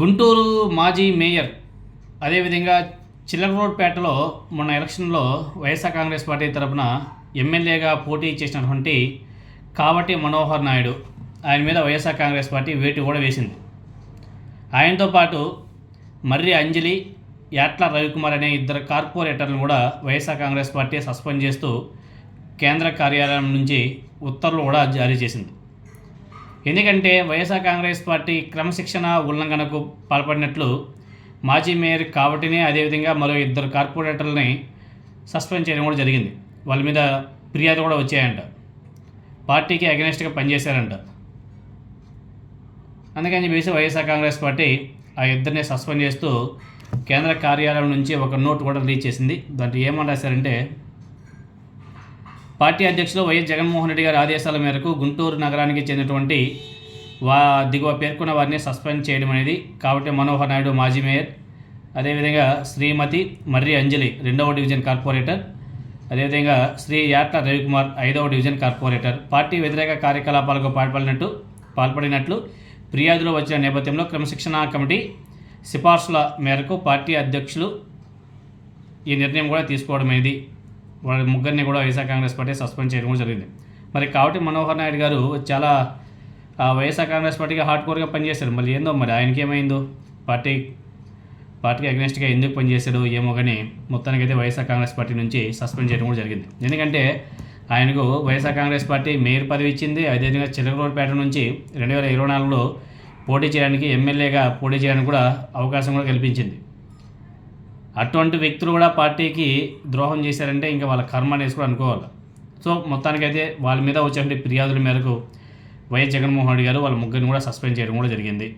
గుంటూరు మాజీ మేయర్ అదేవిధంగా చిల్లకరోడ్పేటలో మొన్న ఎలక్షన్లో వైఎస్ఆర్ కాంగ్రెస్ పార్టీ తరపున ఎమ్మెల్యేగా పోటీ చేసినటువంటి కావటి మనోహర్ నాయుడు. ఆయన మీద వైఎస్ఆర్ కాంగ్రెస్ పార్టీ వేటు కూడా వేసింది. ఆయనతో పాటు మర్రి అంజలి యాట్ల రవికుమార్ అనే ఇద్దరు కార్పొరేటర్లను కూడా వైఎస్ఆర్ కాంగ్రెస్ పార్టీ సస్పెండ్ చేస్తూ కేంద్ర కార్యాలయం నుంచి ఉత్తర్వులు కూడా జారీ చేసింది. ఎందుకంటే వైఎస్ఆర్ కాంగ్రెస్ పార్టీ క్రమశిక్షణ ఉల్లంఘనకు పాల్పడినట్లు మాజీ మేయర్ కాబట్టినే అదేవిధంగా మరో ఇద్దరు కార్పొరేటర్లని సస్పెండ్ చేయడం కూడా జరిగింది. వాళ్ళ మీద ఫిర్యాదు కూడా వచ్చాయంట. పార్టీకి అగెనిస్ట్గా పనిచేశారంట. అందుకని చెప్పేసి వైఎస్ఆర్ కాంగ్రెస్ పార్టీ ఆ ఇద్దరిని సస్పెండ్ చేస్తూ కేంద్ర కార్యాలయం నుంచి ఒక నోట్ కూడా రిలీజ్ చేసింది. దాంట్లో ఏమని రాశారంటే పార్టీ అధ్యక్షులు వైఎస్ జగన్మోహన్ రెడ్డి గారి ఆదేశాల మేరకు గుంటూరు నగరానికి చెందినటువంటి వా దిగువ పేర్కొన్న వారిని సస్పెండ్ చేయడం అనేది కాబట్టి మనోహర్ నాయుడు మాజీ మేయర్ అదేవిధంగా శ్రీమతి మర్రి అంజలి రెండవ డివిజన్ కార్పొరేటర్ అదేవిధంగా శ్రీ యాట్ల రవికుమార్ ఐదవ డివిజన్ కార్పొరేటర్. పార్టీ వ్యతిరేక కార్యకలాపాలకు పాల్పడినట్టు పాల్పడినట్లు ఫిర్యాదులో వచ్చిన నేపథ్యంలో క్రమశిక్షణ కమిటీ సిఫార్సుల మేరకు పార్టీ అధ్యక్షులు ఈ నిర్ణయం కూడా తీసుకోవడం అనేది వాళ్ళ ముగ్గురిని కూడా వైఎస్ఆర్ కాంగ్రెస్ పార్టీ సస్పెండ్ చేయడం జరిగింది. మరి కాబట్టి మనోహర్ నాయుడు గారు చాలా వైఎస్ఆర్ కాంగ్రెస్ పార్టీకి హార్డ్ కోర్గా పనిచేశారు. మళ్ళీ ఏందో మరి ఆయనకి ఏమైందో? పార్టీ పార్టీకి అగ్నెస్ట్గా ఎందుకు పనిచేశాడు ఏమో కానీ మొత్తానికైతే వైఎస్ఆర్ కాంగ్రెస్ పార్టీ నుంచి సస్పెండ్ చేయడం కూడా జరిగింది. ఎందుకంటే ఆయనకు వైఎస్ఆర్ కాంగ్రెస్ పార్టీ మేయర్ పదవి ఇచ్చింది. అదేవిధంగా చిలకలూరుపేట నుంచి రెండు వేల ఇరవై నాలుగులో పోటీ చేయడానికి ఎమ్మెల్యేగా పోటీ చేయడానికి కూడా అవకాశం కూడా కల్పించింది. అటువంటి వ్యక్తులు కూడా పార్టీకి ద్రోహం చేశారంటే ఇంకా వాళ్ళ కర్మ అనేసి కూడా అనుకోవాలి. సో మొత్తానికైతే వాళ్ళ మీద వచ్చే ఫిర్యాదుల మేరకు వైఎస్ జగన్మోహన్ రెడ్డి గారు వాళ్ళ ముగ్గురిని కూడా సస్పెండ్ చేయడం కూడా జరిగింది.